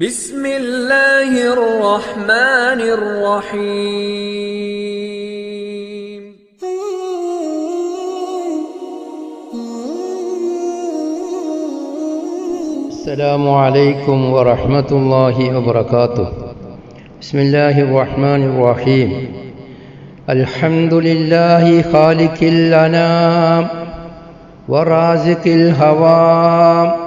بسم الله الرحمن الرحيم السلام عليكم ورحمة الله وبركاته بسم الله الرحمن الرحيم الحمد لله خالق الأنام ورازق الهوام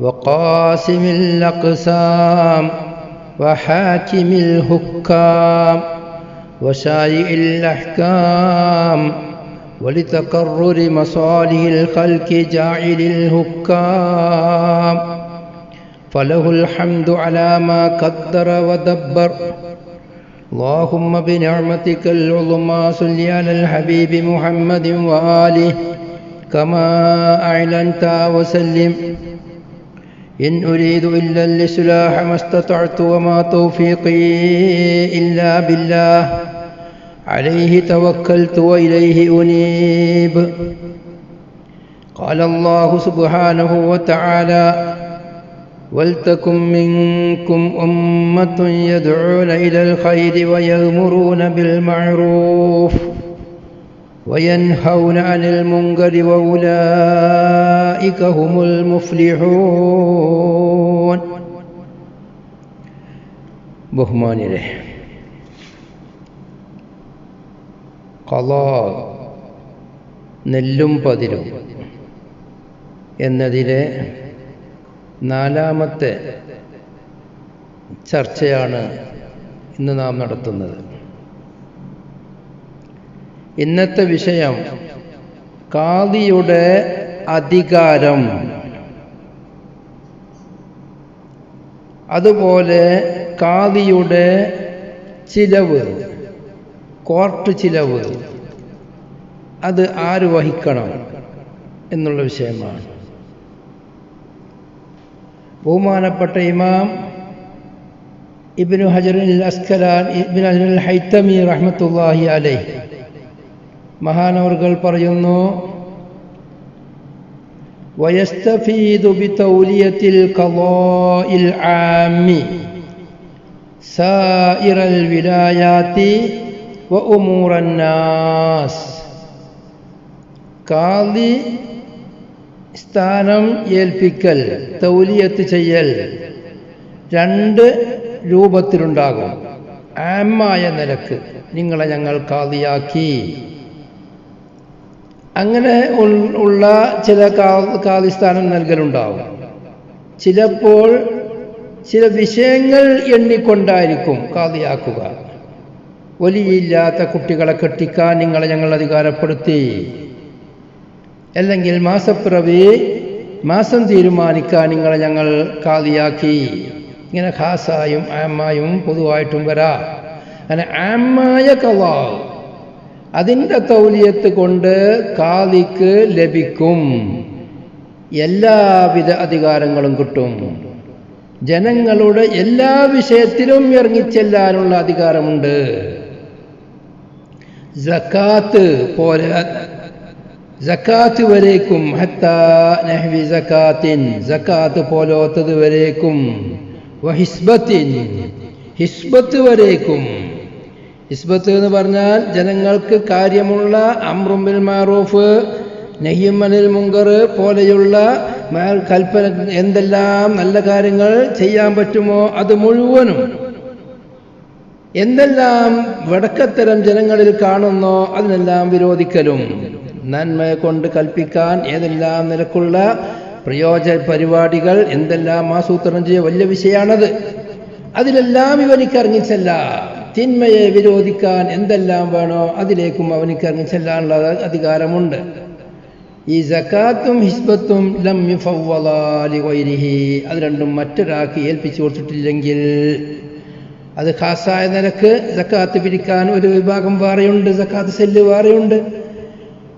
وقاسم الأقسام وحاكم الحكام وشارع الأحكام ولتقرر مصالح الخلق جاعل الحكام فله الحمد على ما قدر ودبر. اللهم بنعمتك العظمى صل على الحبيب محمد وآله كما أعلنت وسلم. إن أريد إلا الإصلاح ما استطعت وما توفيقي إلا بالله. عليه توكلت وإليه أنيب. قال الله سبحانه وتعالى ولتكن منكم أمة يدعون إلى الخير ويأمرون بالمعروف. وينهون عن المنكر وأولئك هم المفلحون ബഹുമാനിരെ കലാ നെല്ലും പതിരും എന്നതിലെ നാലാമത്തെ ചർച്ചയാണ് ഇന്ന് നാം നടത്തുന്നത് ഇന്നത്തെ വിഷയം കാദിയുടെ അധികാരം. അതുപോലെ കാദിയുടെ ചിലവ് കോർട്ട് ചിലവ് അത് ആര് വഹിക്കണം എന്നുള്ള വിഷയമാണ്. ബഹുമാനപ്പെട്ട ഇമാം ഇബിനു ഹജറുൽ അസ്കലാൻ ഇബിൻ ഹജറുൽ ഹൈത്തമി റഹ്മത്തുല്ലാഹി അലൈ മഹാനവർകൾ പറയുന്നു ويستفيد بتولية القضاء العام سائر الولايات وأمور الناس കാളി സ്ഥാനം ഏൽപ്പിക്കൽ തൗലിയത്ത് ചെയ്യൽ രണ്ട് രൂപത്തിലുണ്ടാകും ആമായ നിലക്ക് നിങ്ങളെ ഞങ്ങൾ കാതിയാക്കി അങ്ങനെ ഉള്ള ചില കാലിസ്ഥാനം നൽകലുണ്ടാവും. ചിലപ്പോൾ ചില വിഷയങ്ങൾ എണ്ണിക്കൊണ്ടായിരിക്കും കാതിയാക്കുക. വലിയില്ലാത്ത കുട്ടികളെ കെട്ടിക്കാൻ നിങ്ങളെ ഞങ്ങൾ അധികാരപ്പെടുത്തി. അല്ലെങ്കിൽ മാസപ്പിറവി മാസം തീരുമാനിക്കാൻ നിങ്ങളെ ഞങ്ങൾ കാതിയാക്കി. ഇങ്ങനെ ഖാസായും ആമായും പൊതുവായിട്ടും വരാം. അങ്ങനെ ആമായ കവാ അതിന്റെ തൗലിയത്ത് കൊണ്ട് കാതിക്ക് ലഭിക്കും. എല്ലാവിധ അധികാരങ്ങളും കിട്ടും. ജനങ്ങളുടെ എല്ലാ വിഷയത്തിലും ഇറങ്ങിച്ചെല്ലാനുള്ള അധികാരമുണ്ട്. ജക്കാത്ത് പോലെ ജക്കാത്ത് വരേക്കും. നഹ്വി ജക്കാത്തിൻ ജക്കാത്ത് പോലോത്തത് വരേക്കും. ഹിസ്ബത്തിൻ ഹിസ്ബത്ത് വരേക്കും. ഹിസ്ബത്ത് എന്ന് പറഞ്ഞാൽ ജനങ്ങൾക്ക് കാര്യമുള്ള അമ്രുമ്പിൽ മാറൂഫ് നഹിമനിൽ മുങ്കർ പോലെയുള്ള കൽപ്പന എന്തെല്ലാം നല്ല കാര്യങ്ങൾ ചെയ്യാൻ പറ്റുമോ അത് മുഴുവനും എന്തെല്ലാം വടക്കത്തരം ജനങ്ങളിൽ കാണുന്നോ അതിനെല്ലാം വിരോധിക്കലും. നന്മയെ കൊണ്ട് കൽപ്പിക്കാൻ ഏതെല്ലാം നിലക്കുള്ള പ്രയോജ പരിപാടികൾ എന്തെല്ലാം ആസൂത്രണം ചെയ്യ വലിയ വിഷയമാണത് അതിലെല്ലാം ഇവനിക്ക് തിന്മയെ വിരോധിക്കാൻ എന്തെല്ലാം വേണോ അതിലേക്കും അവനിക്ക് ഇറങ്ങിച്ചെല്ലാനുള്ള അധികാരമുണ്ട്. ഈ ജക്കാത്തും ഹിസ്ബത്തും ലം അത് രണ്ടും മറ്റൊരാൾക്ക് ഏൽപ്പിച്ചു കൊടുത്തിട്ടില്ലെങ്കിൽ അത് ഖാസായ നിലയ്ക്ക് ജക്കാത്ത് പിരിക്കാൻ ഒരു വിഭാഗം വേറെയുണ്ട് ജക്കാത്ത് സെല്ല് വേറെയുണ്ട്.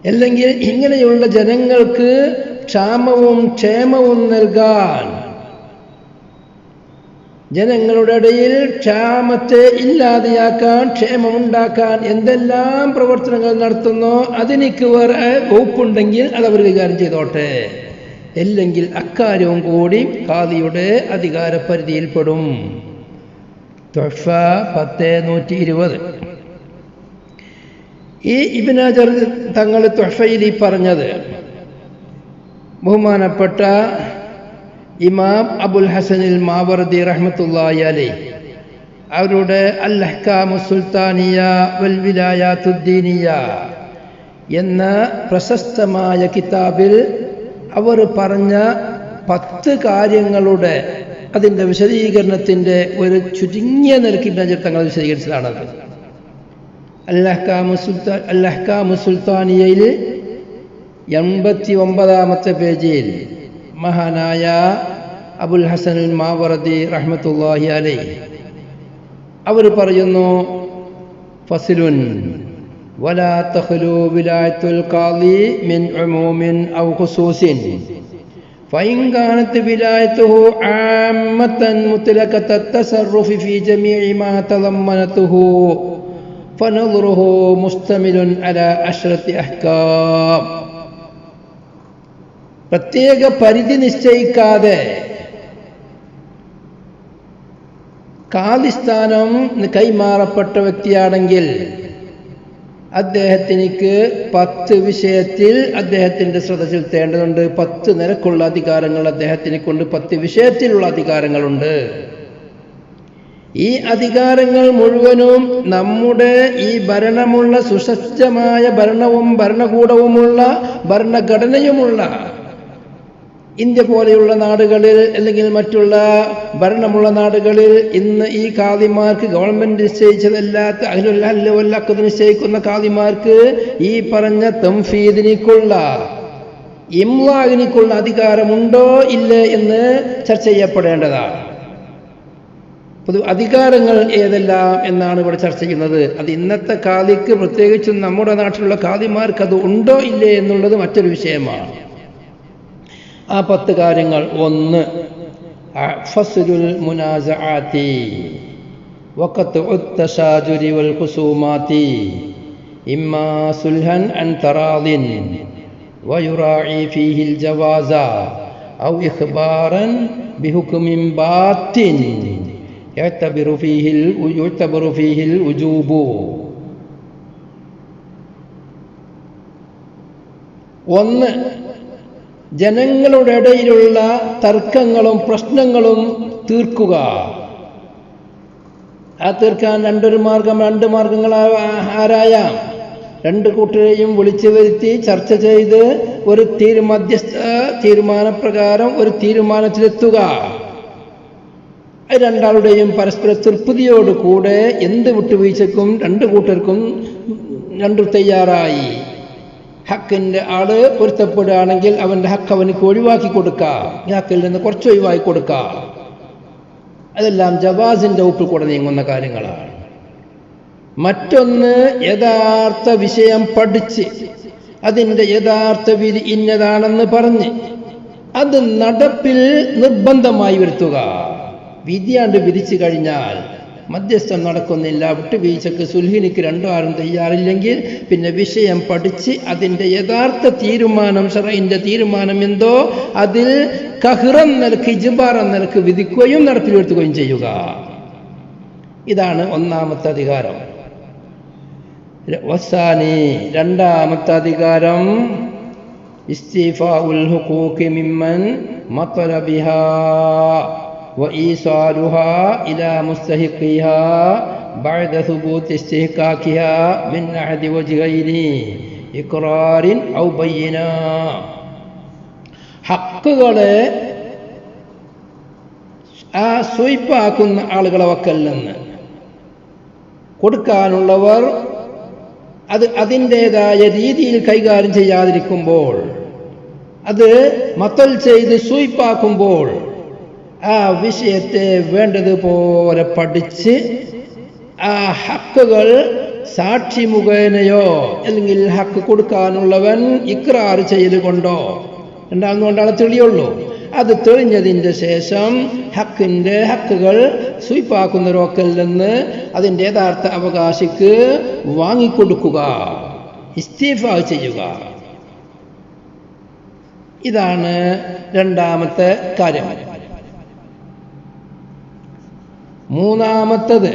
അല്ലെങ്കിൽ ഇങ്ങനെയുള്ള ജനങ്ങൾക്ക് ക്ഷാമവും ക്ഷേമവും നൽകാൻ ജനങ്ങളുടെ ഇടയിൽ ക്ഷാമത്തെ ഇല്ലാതെയാക്കാൻ ക്ഷേമമുണ്ടാക്കാൻ എന്തെല്ലാം പ്രവർത്തനങ്ങൾ നടത്തുന്നോ അതിനിക്ക് വേറെ വകുപ്പുണ്ടെങ്കിൽ അത് അവർ കൈകാര്യം ചെയ്തോട്ടെ. അല്ലെങ്കിൽ അക്കാര്യവും കൂടി ഖാദിയുടെ അധികാരപരിധിയിൽപ്പെടും. തൊഫ പത്ത് നൂറ്റി ഇരുപത് ഈ ഇബിനാജർ തങ്ങൾ തൊഫയിൽ ഈ പറഞ്ഞത് ബഹുമാനപ്പെട്ട ഇമാം അബുൽ ഹസനിൽ മാവർദി റഹ്മത്തുള്ളാഹി അലൈ അവരുടെ അൽ അഹ്കാമു സുൽത്താനിയ എന്ന പ്രശസ്തമായ കിതാബിൽ അവർ പറഞ്ഞ പത്ത് കാര്യങ്ങളുടെ അതിന്റെ വിശദീകരണത്തിന്റെ ഒരു ചുരുങ്ങിയ നിരക്കിന്റെ തങ്ങൾ വിശദീകരിച്ചതാണത്. അല്ലഹ്കാമു സുൽത്താൻ അല്ലഹ്കാമു സുൽത്താനിയയിൽ എൺപത്തി ഒമ്പതാമത്തെ പേജിൽ മഹാനായ അബുൽ ഹസൻ മാവറദി റഹ്മത്തുല്ലാഹി അലൈ അവർ പറയുന്നു ഫസിലുൻ ولا تخلو ولاية القاضي من عموم أو خصوص فإن كانت ولايته عامة مطلقة التصرف في جميع ما تضمنته فنظره مشتمل على عشرة أحكام പ്രത്യേക പരിധി നിശ്ചയിക്കാതെ കാലിസ്ഥാനം കൈമാറപ്പെട്ട വ്യക്തിയാണെങ്കിൽ അദ്ദേഹത്തിനിക്ക് പത്ത് വിഷയത്തിൽ അദ്ദേഹത്തിന്റെ ശ്രദ്ധ ചെലുത്തേണ്ടതുണ്ട്. പത്ത് നിരക്കുള്ള അധികാരങ്ങൾ അദ്ദേഹത്തിനെ കൊണ്ട് പത്ത് വിഷയത്തിലുള്ള അധികാരങ്ങളുണ്ട്. ഈ അധികാരങ്ങൾ മുഴുവനും നമ്മുടെ ഈ ഭരണമുള്ള സുസജ്ജമായ ഭരണവും ഭരണകൂടവുമുള്ള ഭരണഘടനയുമുള്ള ഇന്ത്യ പോലെയുള്ള നാടുകളിൽ അല്ലെങ്കിൽ മറ്റുള്ള ഭരണമുള്ള നാടുകളിൽ ഇന്ന് ഈ കാതിമാർക്ക് ഗവൺമെന്റ് നിശ്ചയിച്ചതല്ലാത്ത അതിലൊല്ലൊല്ലക്കത് നിശ്ചയിക്കുന്ന കാതിമാർക്ക് ഈ പറഞ്ഞ തംഫീദിനിക്കുള്ള ഇംലാഗിനിക്കുള്ള അധികാരമുണ്ടോ ഇല്ലേ എന്ന് ചർച്ച ചെയ്യപ്പെടേണ്ടതാണ്. പൊതു അധികാരങ്ങൾ ഏതെല്ലാം എന്നാണ് ഇവിടെ ചർച്ച ചെയ്യുന്നത്. അത് ഇന്നത്തെ കാതിക്ക് പ്രത്യേകിച്ചും നമ്മുടെ നാട്ടിലുള്ള കാതിമാർക്ക് അത് ഉണ്ടോ ഇല്ലേ എന്നുള്ളത് മറ്റൊരു വിഷയമാണ്. ആ പത്ത് കാര്യങ്ങൾ ഒന്ന് ഫസ്ലുൽ മുനാസആത്തി വഖത്ത് التشاجر والخصومات إما صلحا عن تراض ويراعي فيه الجواز أو إخبارا بحكم بات يعتبر فيه يعتبر فيه الوجوب ഒന്ന് ജനങ്ങളുടെ ഇടയിലുള്ള തർക്കങ്ങളും പ്രശ്നങ്ങളും തീർക്കുക. ആ തീർക്കാൻ രണ്ടൊരു മാർഗം രണ്ട് മാർഗങ്ങൾ ആരായാം. രണ്ട് കൂട്ടരെയും വിളിച്ചു വരുത്തി ചർച്ച ചെയ്ത് ഒരു തീരു മധ്യസ്ഥ തീരുമാനപ്രകാരം ഒരു തീരുമാനത്തിലെത്തുക. രണ്ടാളുടെയും പരസ്പര തൃപ്തിയോടുകൂടെ എന്ത് വിട്ടുവീഴ്ചക്കും രണ്ട് കൂട്ടർക്കും രണ്ടു തയ്യാറായി. ഹക്കിന്റെ ആൾ പൊരുത്തപ്പെടുകയാണെങ്കിൽ അവന്റെ ഹക്ക് അവനക്ക് ഒഴിവാക്കി കൊടുക്കാം. ഈ ഹക്കിൽ നിന്ന് കുറച്ച് ഒഴിവാക്കി കൊടുക്കാം. അതെല്ലാം ജവാസിന്റെ ഒപ്പിൽ കൂടെ നീങ്ങുന്ന കാര്യങ്ങളാണ്. മറ്റൊന്ന് യഥാർത്ഥ വിഷയം പഠിച്ച് അതിന്റെ യഥാർത്ഥ വിധി ഇന്നതാണെന്ന് പറഞ്ഞ് അത് നടപ്പിൽ നിർബന്ധമായി വരുത്തുക. വിധിയാണ്ട് വിധിച്ചു കഴിഞ്ഞാൽ മധ്യസ്ഥം നടക്കുന്നില്ല. വിട്ടുവീഴ്ചക്ക് സുൽഹിനിക്ക് രണ്ടോ ആരും തയ്യാറില്ലെങ്കിൽ പിന്നെ വിഷയം പഠിച്ച് അതിന്റെ യഥാർത്ഥ തീരുമാനം ഷറൈന്റെ തീരുമാനം എന്തോ? അതിൽ കഹിറം നിലയ്ക്ക് ഇജുബാർ നിലയ്ക്ക് വിധിക്കുകയും നടപ്പിൽ വരുത്തുകയും ചെയ്യുക. ഇതാണ് ഒന്നാമത്തെ അധികാരം. വസാനി രണ്ടാമത്തെ അധികാരം ഇസ്തിഫാഉൽ ഹുഖൂഖി മിമ്മൻ മത്ലബിഹാ وإيصالها إلى مستحقها بعد ثبوت استحقاقها من أحد وجهين إقرار أو بينا ഹക്കുകളെ ആ സ്വയ്പാക്കുന്ന ആളുകളെ വക്കൽ നിന്ന് കൊടുക്കാനുള്ളവർ അത് അതിൻ്റെതായ രീതിയിൽ കൈകാര്യം ചെയ്യാതിരിക്കുമ്പോൾ അത് മത്തൽ ചെയ്ത് സ്വയ്പാക്കുമ്പോൾ ആ വിഷയത്തെ വേണ്ടതുപോലെ പഠിച്ച് ആ ഹക്കുകൾ സാക്ഷി മുഖേനയോ അല്ലെങ്കിൽ ഹക്ക് കൊടുക്കാനുള്ളവൻ ഇക്രാർ ചെയ്തുകൊണ്ടോ? കൊണ്ടോ രണ്ടാമെന്നുകൊണ്ടാണ് തെളിയുള്ളൂ. അത് തെളിഞ്ഞതിന്റെ ശേഷം ഹക്കിന്റെ ഹക്കുകൾ സ്വീപ്പാക്കുന്നവരൊക്കൽ നിന്ന് അതിന്റെ യഥാർത്ഥ അവകാശിക്ക് വാങ്ങിക്കൊടുക്കുക ഇസ്തീഫ ചെയ്യുക. ഇതാണ് രണ്ടാമത്തെ കാര്യം. മൂന്നാമത്തത്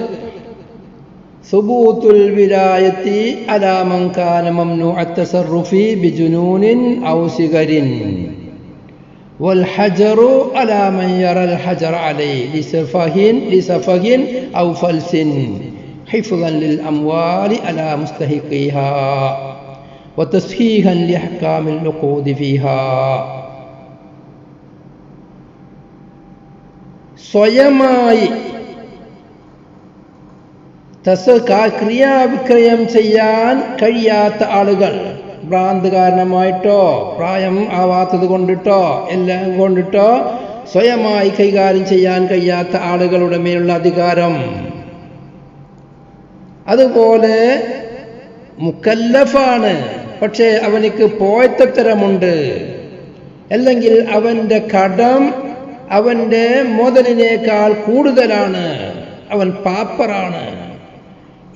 ثبوت الولاية على من كان ممنوع التصرف بجنون أو صغر والحجر على من يرى الحجر عليه لسفه لسفه أو فلس حفظا للأموال على مستحقيها وتصحيحا لأحكام العقود فيها സ്വയമായി തസ ക്രിയാവിക്രയം ചെയ്യാൻ കഴിയാത്ത ആളുകൾ. ഭ്രാന്ത് കാരണമായിട്ടോ പ്രായം ആവാത്തത് കൊണ്ടിട്ടോ എല്ലാം കൊണ്ടിട്ടോ സ്വയമായി കൈകാര്യം ചെയ്യാൻ കഴിയാത്ത ആളുകളുടെ മേലുള്ള അധികാരം. അതുപോലെ മുക്കല്ലഫാണ്. പക്ഷേ അവനിക്ക് പോയത്തരമുണ്ട് അല്ലെങ്കിൽ അവന്റെ കടം അവന്റെ മോദലിനേക്കാൾ കൂടുതലാണ്. അവൻ പാപ്പറാണ്.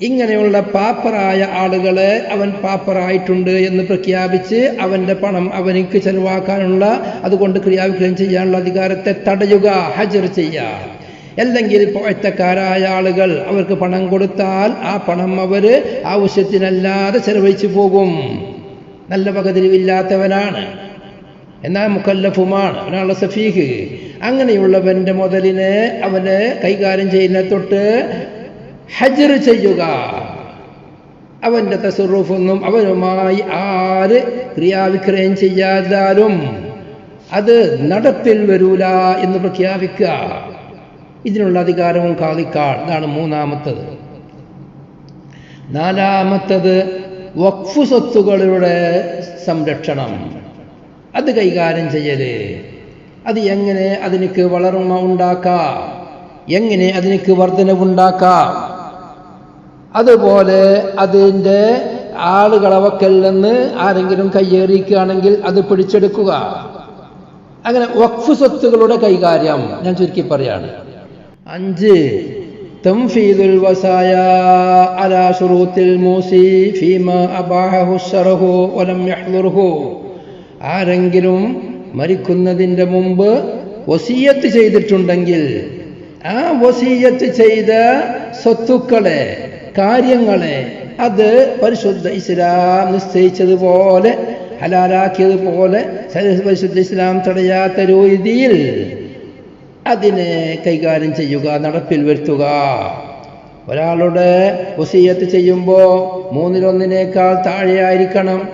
ഇങ്ങനെയുള്ള പാപ്പറായ ആളുകളെ അവൻ പാപ്പറായിട്ടുണ്ട് എന്ന് പ്രഖ്യാപിച്ച് അവന്റെ പണം അവനിക്ക് ചെലവാക്കാനുള്ള അതുകൊണ്ട് ക്രിയാവിക്രയം ചെയ്യാനുള്ള അധികാരത്തെ തടയുക ഹജർ ചെയ്യുക. അല്ലെങ്കിൽ പോയത്തക്കാരായ ആളുകൾ അവർക്ക് പണം കൊടുത്താൽ ആ പണം അവർ ആവശ്യത്തിനല്ലാതെ ചെലവഴിച്ചു പോകും. നല്ല പകതിരിവില്ലാത്തവനാണ് എന്നാൽ മുക്കല്ലഫുമാണ് അവനാണ് സഫീഖ് അങ്ങനെയുള്ളവന്റെ മുതലിനെ അവനെ കൈകാര്യം ചെയ്യുന്ന തൊട്ട് ഹജർ ചെയ്യുക. അവന്റെ തസറുഫൊന്നും അവനുമായി ആര് ക്രിയാവിക്രയം ചെയ്യാതാലും അത് നടപ്പിൽ വരൂല എന്ന് പ്രഖ്യാപിക്കുക. ഇതിനുള്ള അധികാരവും കാളിക്കാൾ ഇതാണ് മൂന്നാമത്തത്. നാലാമത്തത് വഖഫ് സ്വത്തുകളുടെ സംരക്ഷണം. അത് കൈകാര്യം ചെയ്യൽ. അത് എങ്ങനെ അതിനക്ക് വളർമ്മ ഉണ്ടാക്കാം? എങ്ങനെ അതിനക്ക് വർധനവുണ്ടാക്കാം? അതുപോലെ അതിന്റെ ആളുകളവക്കൽ നിന്ന് ആരെങ്കിലും കയ്യേറിയിക്കുകയാണെങ്കിൽ അത് പിടിച്ചെടുക്കുക. അങ്ങനെ വഖഫ് സ്വത്തുകളുടെ കൈകാര്യം ഞാൻ ചുരുക്കി പറയാണ്. അഞ്ച് തംഫീദുൽ വസായ അലാ ശുറൂത്തിൽ മൂസി ഫീമ അബാഹു ശറഹു വലം യഹ്ലുർഹു ആരെങ്കിലും മരിക്കുന്നതിന്റെ മുമ്പ് വസീയത്ത് ചെയ്തിട്ടുണ്ടെങ്കിൽ ആ വസീയത്ത് ചെയ്ത സ്വത്തുക്കളെ കാര്യങ്ങളെ അത് പരിശുദ്ധ ഇസ്ലാം നിശ്ചയിച്ചതുപോലെ ഹലാലാക്കിയതുപോലെ പരിശുദ്ധ ഇസ്ലാം തടയാത്ത രീതിയിൽ അതിനെ കൈകാര്യം ചെയ്യുക നടപ്പിൽ വരുത്തുക. ഒരാളുടെ വസീയത്ത് ചെയ്യുമ്പോൾ മൂന്നിലൊന്നിനേക്കാൾ താഴെയായിരിക്കണം.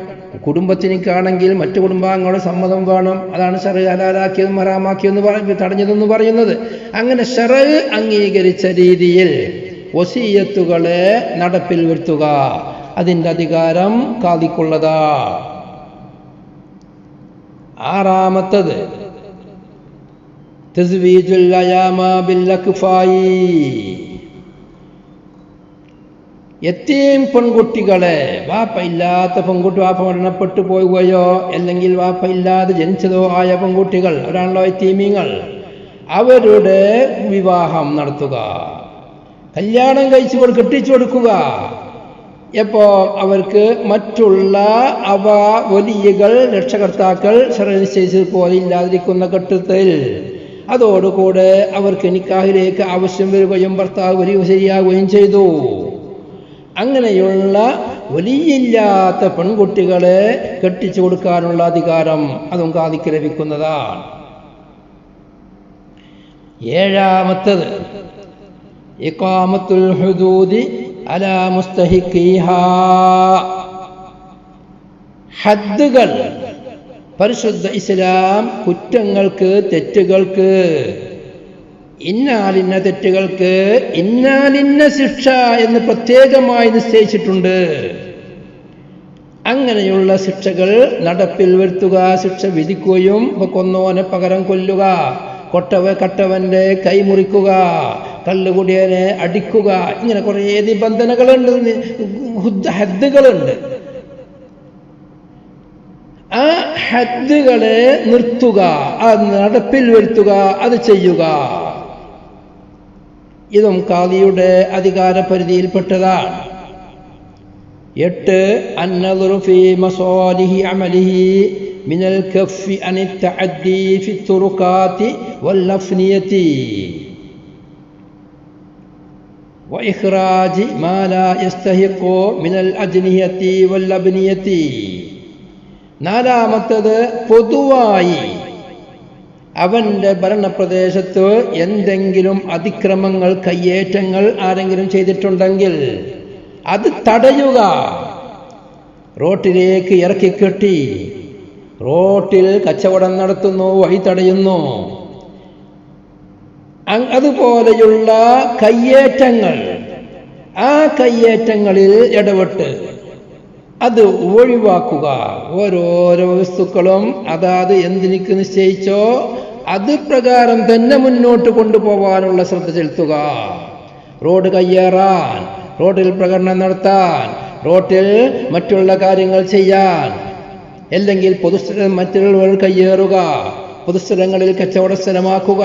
കുടുംബത്തിനേക്കാണെങ്കിൽ മറ്റു കുടുംബാംഗങ്ങളുടെ സമ്മതം വേണം. അതാണ് ഷറ ഹലാലാക്കിയതും ഹറാമാക്കിയതെന്ന് പറഞ്ഞു തടഞ്ഞതെന്ന് പറയുന്നത്. അങ്ങനെ ഷറ അംഗീകരിച്ച രീതിയിൽ വസീയത്തുകളെ നടപ്പിൽ വരുത്തുക. അതിന്റെ അധികാരം കാതിക്കുള്ളതാ ആറാമത്തത് എത്തേം പെൺകുട്ടികളെ വാപ്പ ഇല്ലാത്ത പെൺകുട്ടി വാപ്പ മരണപ്പെട്ടു പോവുകയോ അല്ലെങ്കിൽ വാപ്പ ഇല്ലാതെ ജനിച്ചതോ ആയ പെൺകുട്ടികൾ അവരാണല്ലോ എത്തീമീങ്ങൾ അവരുടെ വിവാഹം നടത്തുക. കല്യാണം കഴിച്ചു കൊടു കെട്ടിച്ചു കൊടുക്കുക. എപ്പോ അവർക്ക് മറ്റുള്ള അവ വലിയകൾ രക്ഷകർത്താക്കൾ നിശ്ചയിച്ചതുപോലെ ഇല്ലാതിരിക്കുന്ന ഘട്ടത്തിൽ അതോടുകൂടെ അവർക്ക് നിക്കാഹിലേക്ക് ആവശ്യം വരികയും ഭർത്താവ് വരികയും ശരിയാവുകയും ചെയ്തു. അങ്ങനെയുള്ള വലിയില്ലാത്ത പെൺകുട്ടികളെ കെട്ടിച്ചു കൊടുക്കാനുള്ള അധികാരം അതും കാതിക്ക് ലഭിക്കുന്നതാണ്. ഏഴാമത്തത് ഇക്കാമത്തുൽ ഹുദൂദി അല മുസ്തഹിഖീഹ. ഹദ്ദുകൾ പരിശുദ്ധ ഇസ്ലാം കുറ്റങ്ങൾക്ക് തെറ്റുകൾക്ക് ഇന്നാലിന്ന തെറ്റുകൾക്ക് ഇന്നാലിന്ന ശിക്ഷ എന്ന് പ്രത്യേകമായി നിശ്ചയിച്ചിട്ടുണ്ട്. അങ്ങനെയുള്ള ശിക്ഷകൾ നടപ്പിൽ വരുത്തുക ശിക്ഷ വിധിക്കുകയും കൊന്നോനെ പകരം കൊല്ലുക കൊട്ടവ കട്ടവന്റെ കൈ മുറിക്കുക കള്ളുകുടിയനെ അടിക്കുക ഇങ്ങനെ കുറേ നിബന്ധനകളുണ്ട് ഹദ്ദുകളുണ്ട്. ആ ഹദ്ദുകളെ നിർത്തുക ആ നടപ്പിൽ വരുത്തുക അത് ചെയ്യുക. ഇതും കാദിയുടെ അധികാര പരിധിയിൽപ്പെട്ടതാണ് എട്ട് അന്നതുറുഫി അമലിഹി മിനൽ കഫി അനിത്തഅദ്ദി വല്ലഫ്നിയത്തി വൈഹ്റാജ് മാല യസ്തഹിക്കോ മിനൽ അജ്നിയത്തി വല്ലബ്നിയത്തി നാലാമത്തത് പൊതുവായി അവന്റെ ഭരണപ്രദേശത്ത് എന്തെങ്കിലും അതിക്രമങ്ങൾ കയ്യേറ്റങ്ങൾ ആരെങ്കിലും ചെയ്തിട്ടുണ്ടെങ്കിൽ അത് തടയുക. റോട്ടിലേക്ക് ഇറക്കിക്കെട്ടി റോട്ടിൽ കച്ചവടം നടത്തുന്നു വഴി തടയുന്നു. അതുപോലെയുള്ള കയ്യേറ്റങ്ങൾ. ആ കയ്യേറ്റങ്ങളിൽ ഇടപെട്ട് അത് ഒഴിവാക്കുക. ഓരോരോ വസ്തുക്കളും അതാത് എന്തിനിക്ക് നിശ്ചയിച്ചോ അത് പ്രകാരം തന്നെ മുന്നോട്ട് കൊണ്ടുപോകാനുള്ള ശ്രദ്ധ ചെലുത്തുക. റോഡ് കയ്യേറാൻ റോഡിൽ പ്രകടനം നടത്താൻ റോട്ടിൽ മറ്റുള്ള കാര്യങ്ങൾ ചെയ്യാൻ അല്ലെങ്കിൽ പൊതുസ്ഥലം മറ്റുള്ളവർ കയ്യേറുക പൊതുസ്ഥലങ്ങളിൽ കച്ചവട സ്ഥലമാക്കുക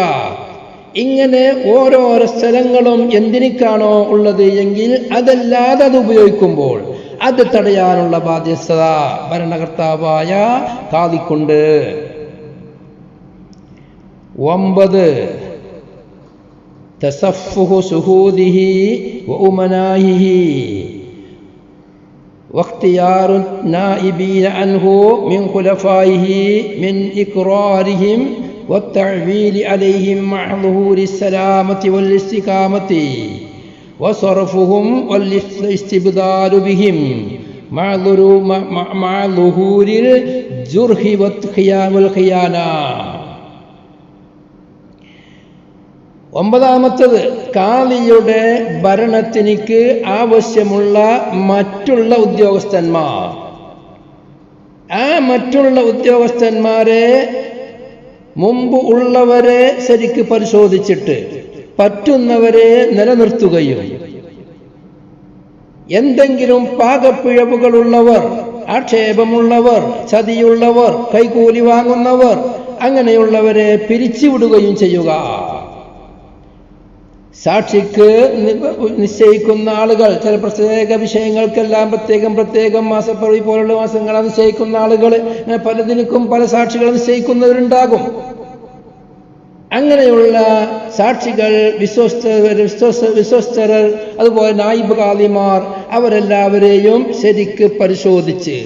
ഇങ്ങനെ ഓരോരോ സ്ഥലങ്ങളും എന്തിനിക്കാണോ ഉള്ളത് എങ്കിൽ അതല്ലാതെ അത് ഉപയോഗിക്കുമ്പോൾ അത് തടയാനുള്ള ബാധ്യസ്ഥത ഭരണകർത്താവായ കാതിക്കൊണ്ട് ഒമ്പത് تسفه سهوده وأمنائه واختيار النائبين عنه من خلفائه من إقرارهم والتعويل عليهم مع ظهور السلامة والاستقامة وصرفهم والاستبدال بهم مع ظهور- مع- مع ظهور الجرح والخيام والخيانة ഒമ്പതാമത്തത് കാളിയുടെ ഭരണത്തിനിക്ക് ആവശ്യമുള്ള മറ്റുള്ള ഉദ്യോഗസ്ഥന്മാർ ആ മറ്റുള്ള ഉദ്യോഗസ്ഥന്മാരെ മുമ്പ് ഉള്ളവരെ ശരിക്ക് പരിശോധിച്ചിട്ട് പറ്റുന്നവരെ നിലനിർത്തുകയും എന്തെങ്കിലും പാകപ്പിഴവുകളുള്ളവർ ആക്ഷേപമുള്ളവർ ചതിയുള്ളവർ കൈകൂലി വാങ്ങുന്നവർ അങ്ങനെയുള്ളവരെ പിരിച്ചുവിടുകയും ചെയ്യുക. സാക്ഷിക്ക് നിശ്ചയിക്കുന്ന ആളുകൾ ചില പ്രത്യേക വിഷയങ്ങൾക്കെല്ലാം പ്രത്യേകം പ്രത്യേകം മാസപ്പറവി പോലുള്ള മാസങ്ങൾ നിശ്ചയിക്കുന്ന ആളുകൾ അങ്ങനെ പലതിനും പല സാക്ഷികൾ നിശ്ചയിക്കുന്നവരുണ്ടാകും. അങ്ങനെയുള്ള സാക്ഷികൾ വിശ്വസ്തർ വിശ്വസ്ത വിശ്വസ്തരർ അതുപോലെ നായിബ് കാലിമാർ അവരെല്ലാവരെയും ശരിക്ക് പരിശോധിച്ച്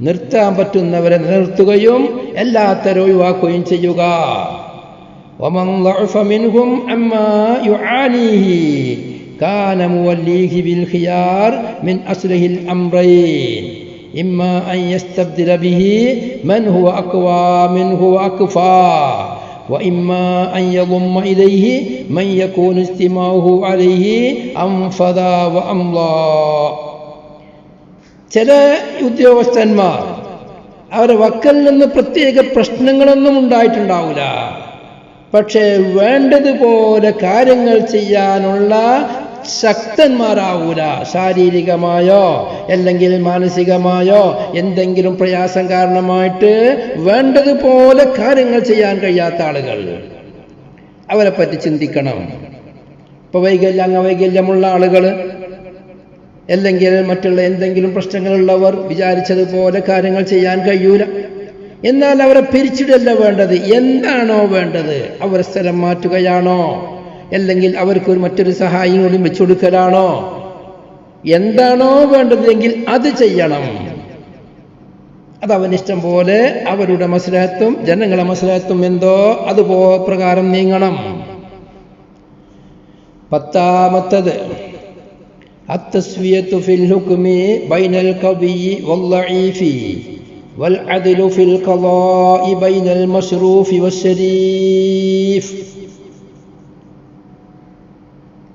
നിർത്താൻ പറ്റുന്നവരെ നിർത്തുകയും എല്ലാത്തരം ഒഴിവാക്കുകയും ചെയ്യുക. ومن ضعف منهم عما يعانيه كان موليه بالخيار من أصله الأمرين إما أن يستبدل به من هو أقوى منه وأكفى وإما أن يضم إليه من يكون استماعه عليه أنفذ وأمضى ചില ഉദ്യോഗസ്ഥന്മാർ അവരുടെ വക്കൽ നിന്ന് പ്രത്യേക പ്രശ്നങ്ങളൊന്നും ഉണ്ടായിട്ടുണ്ടാവില്ല പക്ഷേ വേണ്ടതുപോലെ കാര്യങ്ങൾ ചെയ്യാനുള്ള ശക്തന്മാരാവൂല. ശാരീരികമായോ അല്ലെങ്കിൽ മാനസികമായോ എന്തെങ്കിലും പ്രയാസം കാരണമായിട്ട് വേണ്ടതുപോലെ കാര്യങ്ങൾ ചെയ്യാൻ കഴിയാത്ത ആളുകൾ. അവരെ പറ്റി ചിന്തിക്കണം. ഇപ്പൊ വൈകല്യം വൈകല്യമുള്ള ആളുകൾ അല്ലെങ്കിൽ മറ്റുള്ള എന്തെങ്കിലും പ്രശ്നങ്ങളുള്ളവർ വിചാരിച്ചതുപോലെ കാര്യങ്ങൾ ചെയ്യാൻ കഴിയൂല. എന്നാൽ അവരെ പിരിച്ചിടല്ല വേണ്ടത്. എന്താണോ വേണ്ടത്? അവർ സ്ഥലം മാറ്റുകയാണോ? അല്ലെങ്കിൽ അവർക്ക് ഒരു മറ്റൊരു സഹായം കൂടി വെച്ചുകൊടുക്കലാണോ എന്താണോ വേണ്ടതെങ്കിൽ അത് ചെയ്യണം. അത് അവനിഷ്ടം പോലെ അവരുടെ മസലഹത്വം ജനങ്ങളെ മസലഹത്വം എന്തോ അത് പ്രകാരം നീങ്ങണം. പത്താമത്തത് അത്തസ്വിയത്തു ഫിൽ ഹുക്മി ബൈനൽ കവി വല്ലഈഫി والعدل في القضاء بين المشروف والشريف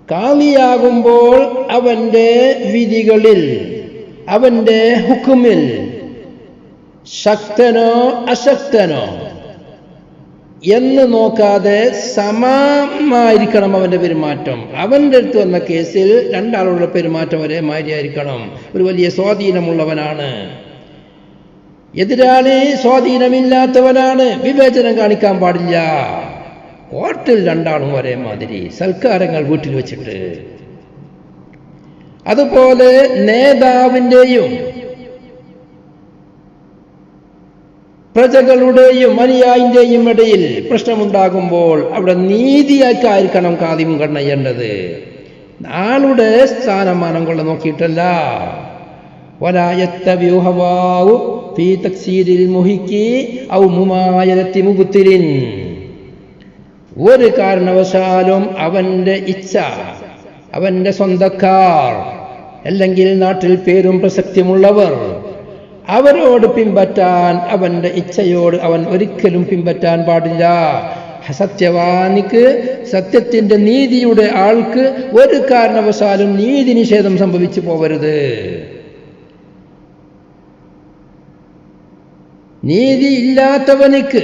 കാളിയാകുമ്പോൾ അവന്റെ വിധികളിൽ അവന്റെ ഹുക്കുമിൽ ശക്തനോ അശക്തനോ എന്ന് നോക്കാതെ സമമായിരിക്കണം അവന്റെ പെരുമാറ്റം അവന്റെ അടുത്ത് വന്ന കേസിൽ രണ്ടാളുള്ള പെരുമാറ്റം ഒരേ മാതിരിയായിരിക്കണം ഒരു വലിയ സ്വാധീനമുള്ളവനാണ് എതിരാളി സ്വാധീനമില്ലാത്തവനാണ്. വിവേചനം കാണിക്കാൻ പാടില്ല. കോർട്ടിൽ രണ്ടാളും ഒരേ മാതിരി സൽക്കാരങ്ങൾ വീട്ടിൽ വെച്ചിട്ട്. അതുപോലെ നേതാവിന്റെയും പ്രജകളുടെയും മനിയായിന്റെയും ഇടയിൽ പ്രശ്നമുണ്ടാകുമ്പോൾ അവിടെ നീതിയാക്കായിരിക്കണം കാദ്യം കണ്ണയ്യേണ്ടത് ആളുടെ സ്ഥാനമാനം കൊള്ള നോക്കിയിട്ടല്ല. ഫീ മുഹിക്കി ഔ ഒരു കാരണവശാലും അവന്റെ ഇച്ഛ അവന്റെ സ്വന്തക്കാർ അല്ലെങ്കിൽ നാട്ടിൽ പേരും പ്രസക്തിയുമുള്ളവർ അവരോട് പിൻപറ്റാൻ അവന്റെ ഇച്ഛയോട് അവൻ ഒരിക്കലും പിൻപറ്റാൻ പാടില്ല. സത്യവാനിക്ക് സത്യത്തിന്റെ നീതിയുടെ ആൾക്ക് ഒരു കാരണവശാലും നീതി നിഷേധം സംഭവിച്ചു പോവരുത്. നീതി ഇല്ലാത്തവനിക്ക്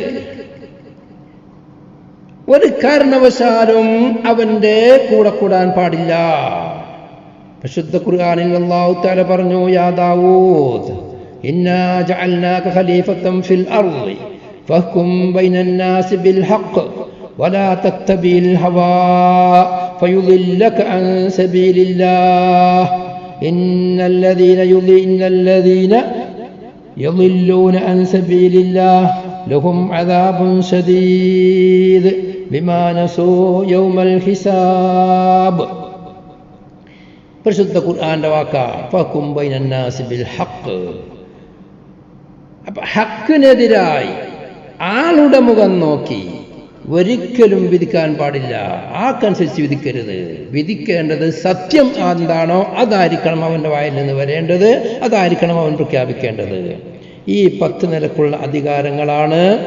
ഒരു കാരണവശാലും അവന്റെ കൂടെ കൂടാൻ പാടില്ല പരിശുദ്ധ ഖുർആനിൽ അല്ലാഹു തആല പറഞ്ഞു യാ ദാവൂദ് ഇന്നാ ജഅൽനാക ഖലീഫത്തൻ ഫിൽ അർളി ഫഹ്കും ബൈനൻ നാസി ബിൽ ഹഖ് ولا تتبع الهوى فيضلك عن سبيل الله إن الذين يضلون الذين يضلون عن سبيل الله لهم عذاب شديد بما نسوا يوم الحساب പരിശുദ്ധ ഖുർആന്റെ വാക്കാണ് ഫക്കും ബൈനന്നാസി ബിൽ ഹക്ക് അപ്പൊ ഹക്കിനെതിരായി ആളുടെ മുഖം നോക്കി ഒരിക്കലും വിധിക്കാൻ പാടില്ല. ആക്കനുസരിച്ച് വിധിക്കരുത്. വിധിക്കേണ്ടത് സത്യം എന്താണോ അതായിരിക്കണം അവന്റെ വായിൽ നിന്ന് വരേണ്ടത്. അതായിരിക്കണം അവൻ പ്രഖ്യാപിക്കേണ്ടത്. ഈ പത്ത് നിലക്കുള്ള അധികാരങ്ങളാണ്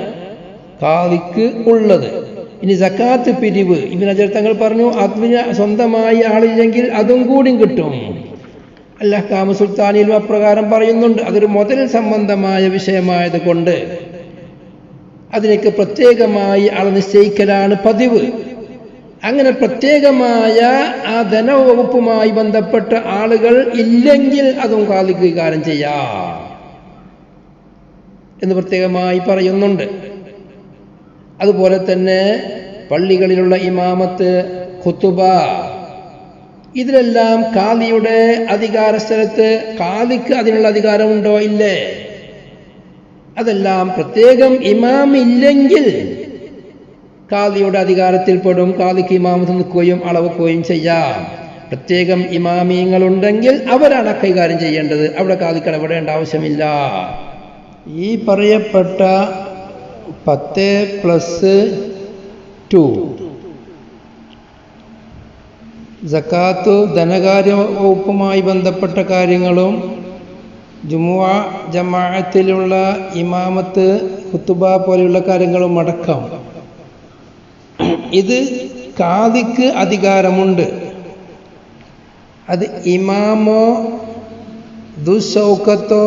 കാതിക്ക് ഉള്ളത്. ഇനി സക്കാത്ത് പിരിവ്. ഇബിൻ അജർ തങ്ങൾ പറഞ്ഞു അതിന് സ്വന്തമായി ആളില്ലെങ്കിൽ അതും കൂടി കിട്ടും. അല്ല കാമ അപ്രകാരം പറയുന്നുണ്ട്. അതൊരു മുതൽ സംബന്ധമായ വിഷയമായത് കൊണ്ട് അതിലേക്ക് പ്രത്യേകമായി ആൾ നിശ്ചയിക്കലാണ് പതിവ്. അങ്ങനെ പ്രത്യേകമായ ആ ധനവകുപ്പുമായി ബന്ധപ്പെട്ട ആളുകൾ ഇല്ലെങ്കിൽ അതും കാലിക്ക് ചെയ്യാം എന്ന് പ്രത്യേകമായി പറയുന്നുണ്ട്. അതുപോലെ തന്നെ പള്ളികളിലുള്ള ഇമാമത്ത് ഖുത്തുബ ഇതിലെല്ലാം കാലിയുടെ അധികാര സ്ഥലത്ത് കാലിക്ക് അതിനുള്ള അധികാരമുണ്ടോ? ഇല്ലേ? അതെല്ലാം പ്രത്യേകം ഇമാം ഇല്ലെങ്കിൽ അധികാരത്തിൽ അധികാരത്തിൽപ്പെടും കാതിക്ക് ഇമാമത്ത് നിൽക്കുകയും അളവുക്കുകയും ചെയ്യാം. പ്രത്യേകം ഇമാമിയങ്ങളുണ്ടെങ്കിൽ അവരാണ് കൈകാര്യം ചെയ്യേണ്ടത്. അവിടെ കാലിക്ക് ഇടപെടേണ്ട ആവശ്യമില്ല. ഈ പറയപ്പെട്ട പത്ത് പ്ലസ് ടു ജക്കാത്തു ധനകാര്യ വകുപ്പുമായി ബന്ധപ്പെട്ട കാര്യങ്ങളും ജുമുഅ ജമാഅത്തിലുള്ള ഇമാമത്ത് കുത്തുബ പോലെയുള്ള കാര്യങ്ങളും അടക്കം. ഇത് കാതിക്ക് അധികാരമുണ്ട്. അത് ഇമാമോ ദുസൗക്കത്തോ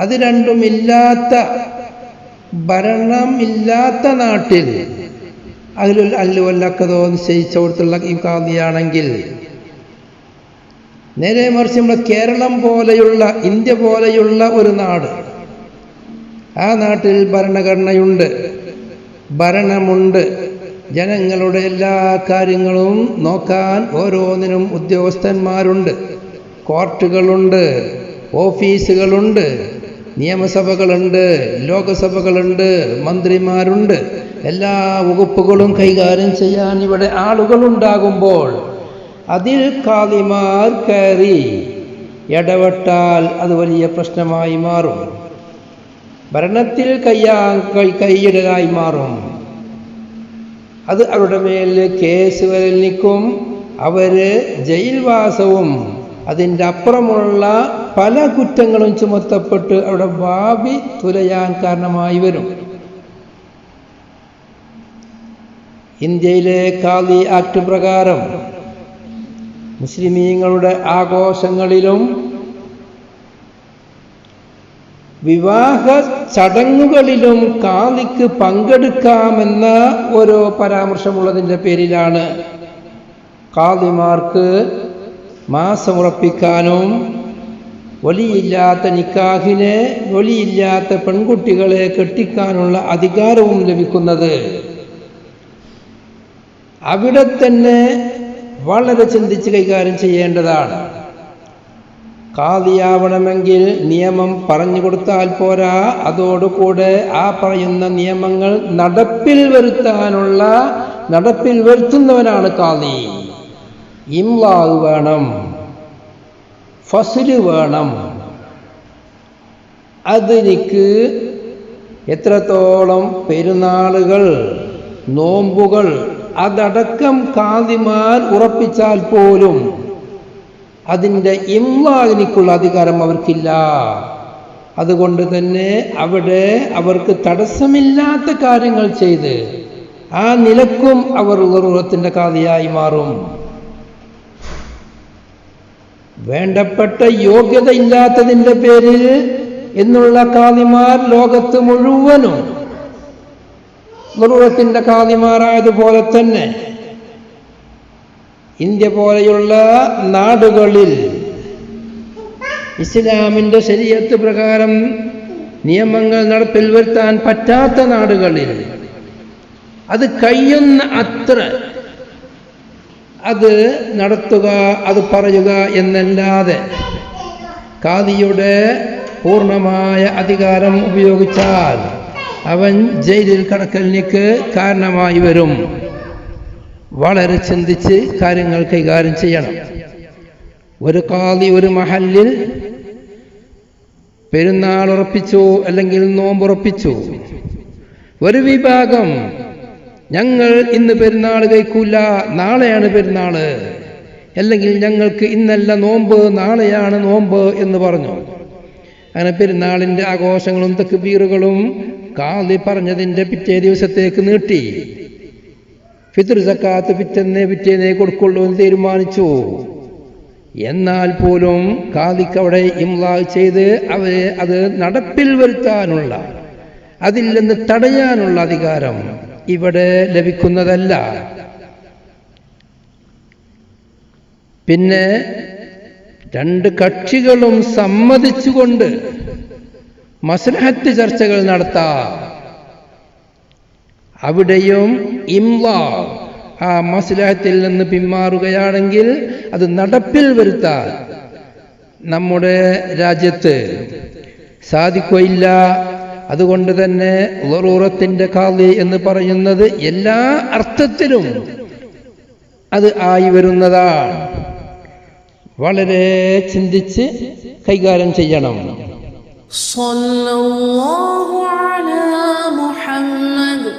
അത് രണ്ടുമില്ലാത്ത ഭരണമില്ലാത്ത നാട്ടിൽ അതിൽ അല്ലുവല്ലക്കതോ നിശ്ചയിച്ചവർത്തുള്ള ഈ കാതിയാണെങ്കിൽ നേരെ മറിച്ച് നമ്മൾ കേരളം പോലെയുള്ള ഇന്ത്യ പോലെയുള്ള ഒരു നാട്. ആ നാട്ടിൽ ഭരണഘടനയുണ്ട്. ഭരണമുണ്ട്. ജനങ്ങളുടെ എല്ലാ കാര്യങ്ങളും നോക്കാൻ ഓരോന്നിനും ഉദ്യോഗസ്ഥന്മാരുണ്ട്. കോർട്ടുകളുണ്ട് ഓഫീസുകളുണ്ട് നിയമസഭകളുണ്ട് ലോകസഭകളുണ്ട് മന്ത്രിമാരുണ്ട്. എല്ലാ വകുപ്പുകളും കൈകാര്യം ചെയ്യാൻ ഇവിടെ ആളുകളുണ്ടാകുമ്പോൾ അതിൽ കാലിമാർ കയറി. ഇടപെട്ടാൽ അത് വലിയ പ്രശ്നമായി മാറും. ഭരണത്തിൽ കയ്യാ കൈയിടലായി മാറും. അത് അവരുടെ മേൽ കേസ് വരൽ നിൽക്കും. അവർ ജയിൽവാസവും അതിന്റെ അപ്പുറമുള്ള പല കുറ്റങ്ങളും ചുമത്തപ്പെട്ട് അവിടെ ഭാവി തുലയാൻ കാരണമായി വരും. ഇന്ത്യയിലെ കാലി ആക്ട് പ്രകാരം മുസ്ലിമീങ്ങളുടെ ആഘോഷങ്ങളിലും വിവാഹ ചടങ്ങുകളിലും കാലിക്ക് പങ്കെടുക്കാമെന്ന ഓരോ പരാമർശമുള്ളതിന്റെ പേരിലാണ് കാലിമാർക്ക് മാസമുറപ്പിക്കാനും ഒലിയില്ലാത്ത നിക്കാഹിനെ ഒലിയില്ലാത്ത പെൺകുട്ടികളെ കെട്ടിക്കാനുള്ള അധികാരവും ലഭിക്കുന്നത്. അവിടെ തന്നെ വളരെ ചിന്തിച്ച് കൈകാര്യം ചെയ്യേണ്ടതാണ്. കാതിയാവണമെങ്കിൽ നിയമം പറഞ്ഞു കൊടുത്താൽ പോരാ. അതോടുകൂടെ ആ പറയുന്ന നിയമങ്ങൾ നടപ്പിൽ വരുത്താനുള്ള നടപ്പിൽ വരുത്തുന്നവനാണ് കാതി. ഇംലാവ് വേണം ഫസിൽ വേണം. അതെനിക്ക് എത്രത്തോളം പെരുന്നാളുകൾ നോമ്പുകൾ അതടക്കം കാതിമാർ ഉറപ്പിച്ചാൽ പോലും അതിന്റെ ഇംലാവിനിക്കുള്ള അധികാരം അവർക്കില്ല. അതുകൊണ്ട് തന്നെ അവിടെ അവർക്ക് തടസ്സമില്ലാത്ത കാര്യങ്ങൾ ചെയ്ത് ആ നിലക്കും അവർ ഉറത്തിന്റെ കാതിയായി മാറും. വേണ്ടപ്പെട്ട യോഗ്യത ഇല്ലാത്തതിന്റെ പേരിൽ എന്നുള്ള കാതിമാർ ലോകത്ത് മുഴുവനും ഉറവത്തിന്റെ കാതിമാറായതുപോലെ തന്നെ ഇന്ത്യ പോലെയുള്ള നാടുകളിൽ ഇസ്ലാമിന്റെ ശരീരത്ത് പ്രകാരം നിയമങ്ങൾ നടപ്പിൽ വരുത്താൻ പറ്റാത്ത നാടുകളിൽ അത് കഴിയുന്ന അത്ര അത് നടത്തുക അത് പറയുക എന്നല്ലാതെ കാതിയുടെ പൂർണമായ അധികാരം ഉപയോഗിച്ചാൽ അവൻ ജയിലിൽ കടക്കലിലേക്ക് കാരണമായി വരും. വളരെ ചിന്തിച്ച് കാര്യങ്ങൾ കൈകാര്യം ചെയ്യണം. ഒരു കാതി ഒരു മഹലിൽ പെരുന്നാൾ ഉറപ്പിച്ചു അല്ലെങ്കിൽ നോമ്പുറപ്പിച്ചു ഒരു വിഭാഗം ഞങ്ങൾ ഇന്ന് പെരുന്നാൾ കഴിക്കൂല നാളെയാണ് പെരുന്നാൾ. അല്ലെങ്കിൽ ഞങ്ങൾക്ക് ഇന്നല്ല നോമ്പ് നാളെയാണ് നോമ്പ് എന്ന് പറഞ്ഞു. അങ്ങനെ പെരുന്നാളിന്റെ ആഘോഷങ്ങളും തെക്കുബീറുകളും കാതി പറഞ്ഞതിന്റെ പിറ്റേ ദിവസത്തേക്ക് നീട്ടി. ഫിത്ർ സക്കാത്ത് പിറ്റന്നേ പിറ്റേന്നേ കൊടുക്കുള്ളൂ എന്ന് തീരുമാനിച്ചു. എന്നാൽ പോലും കാദിക്ക് അവിടെ ഇംലാ ചെയ്ത് അവരെ അത് നടപ്പിൽ വരുത്താനുള്ള അതിൽ നിന്ന് തടയാനുള്ള അധികാരം ഇവിടെ ലഭിക്കുന്നതല്ല. പിന്നെ രണ്ട് കക്ഷികളും സമ്മതിച്ചുകൊണ്ട് മസ്ലഹത്ത് ചർച്ചകൾ നടത്താം. അവിടെയും ഇംലാ ആ മസ്ലഹത്തിൽ നിന്ന് പിന്മാറുകയാണെങ്കിൽ അത് നടപ്പിൽ വരുത്താൻ നമ്മുടെ രാജ്യത്ത് സാധിക്കുകയില്ല. അതുകൊണ്ട് തന്നെ ലറൂറത്തിന്റെ കാലി എന്ന് പറയുന്നത് എല്ലാ അർത്ഥത്തിലും അത് ആയി വരുന്നതാണ്. വളരെ ചിന്തിച്ച് കൈകാര്യം ചെയ്യണം. മുഹമ്മദ്